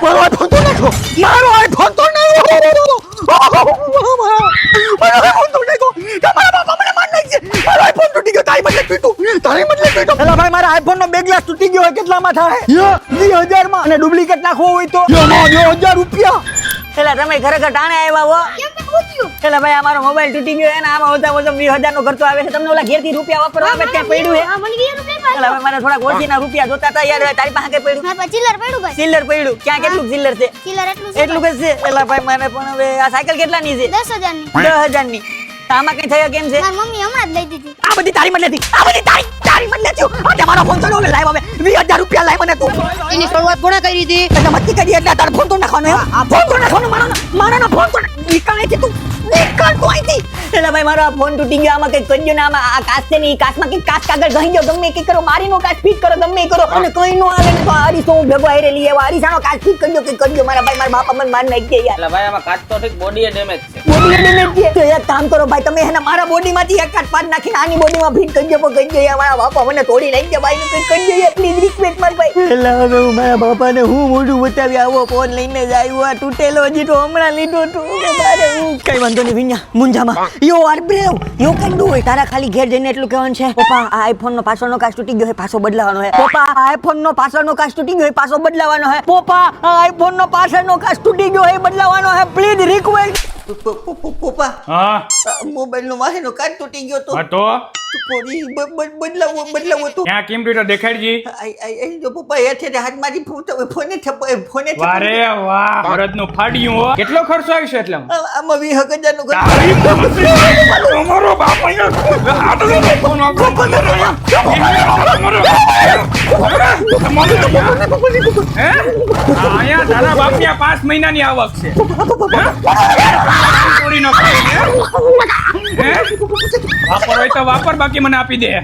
મારો આઈફોન તો નાખો મારો આઈફોન તો બે કેટલામાં થાય? ડુપ્લિકેટ નાખવો હોય તો? યો હજાર રૂપિયા. પેલા તમે ખરેખર ટાણે આવ્યા હો. કે ભાઈ અમારો મોબાઈલ તૂટી ગયો એને આમાં ઓછા ઓછા વીસ હજાર નો ખર્ચો આવે છે. તમને ઓલા ઘેરથી રૂપિયા વાપરવા ત્યાં પડ્યું એટલે હા મને થોડાક ઓછીના રૂપિયા જોતા હતા યાર તારી પાસે પડ્યું. ચિલ્લર પડ્યું ભાઈ. ચિલ્લર પડ્યું. ક્યાં કેટલું ચિલ્લર છે? ચિલ્લર એટલું છે એટલું છે? ભાઈ મને પણ હવે આ સાયકલ કેટલાની છે? દસ હજારની દસ હજારની આમાં કઈ થયા કેમ છે? મમ્મી હમણાં જ લઈ દીધી. આ બધી તારી મતલેથી આ બધી તારી તારી મતલેથી આ તમારો ફોન તો લાઈવ હવે. વીસ રૂપિયા લાવ મને તું. એની શરૂઆત કોણે કરી હતી એટલે મસ્તી કરી એટલે તારો ફોન તો નાખવાનો આ ફોન તો નાખવાનો મારો મારાનો ફોન તો નીકળે છે તું. નીકળ તો અહીંથી એટલે ભાઈ મારો આ ફોન તૂટી ગયો. આમાં કઈ કરજો ના આમાં આ કાચ છે ને ઈ કાચમાં કઈ કાચ કાગળ ગહી ગયો ગમે કઈ કરો મારીનો કાચ ફીટ કરો ગમે કરો. અને કઈ નો આવે આરી તો આરીસો હું ભેગો આયરે લઈ આવ્યો. આરીસાનો કાચ ફીટ કરજો કે કરજો મારા ભાઈ મારા બાપા મને માર નાખી ગયા. એટલે ભાઈ આમાં કાચ તો ઠીક બોડી ડેમેજ છે. બોડી ડેમેજ છે. તો એક કામ કરો ભાઈ તમે એના મારા બોડીમાંથી એક કાચ પાડ નાખીને આની બોડીમાં ફિટ કરજો પણ કરજો યાર મારા બાપા મને તોડી નાખી દે ભાઈ ને કંઈક કરજો યાર પ્લીઝ રિક્વેસ્ટ માર ભાઈ. એટલે હવે હું મારા બાપાને હું મોઢું બતાવી આવો ફોન લઈને જ આવ્યો. આ તૂટેલો તો હમણાં લીધો તું. મારે હું? કઈ વાંધો નહીં વિન્યા મુંજામાં you are brave you can do it તારા ખાલી ઘેર જઈને એટલું કહેવાનું છે. પપ્પા આ આઈફોન નો પાછળનો કાચ તૂટી ગયો છે પાછો બદલાવાનો છે. પપ્પા આ આઈફોન નો પાછળનો કાચ તૂટી ગયો છે પાછો બદલાવાનો છે. પપ્પા આ આઈફોન નો પાછળનો કાચ તૂટી ગયો છે બદલાવાનો છે. પ્લીઝ રિક્વેસ્ટ પપ્પા હા. મોબાઈલ નો વાહેનો કાચ તૂટી ગયો તો. તો પોરી બદલાવો બદલાવો તો. ક્યાં કમ્પ્યુટર દેખાડજી? આઈ આઈ આઈ જો પપ્પા હેઠે હાથમાંથી ફોન વાહ ભરતનું ફાડ્યું હો. કેટલો ખર્ચો આવશે એટલે આમાં? વી હજારનું તારી બાપ આટલો ફોન વાપરો. હે? અહીંયા તારા બાપની પાંચ મહિનાની આવક છે ચોરી ન કરી, હે? હે? વાપર હોય તો વાપર બાકી મને આપી દે હે?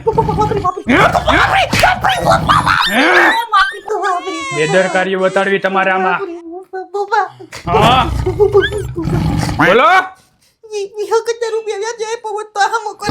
હે? બેદરકારી બતાડવી તમારે આમાં હા બોલો વીસ રૂપિયા વ્યાજ આપ્યો હોત તો આમ કરો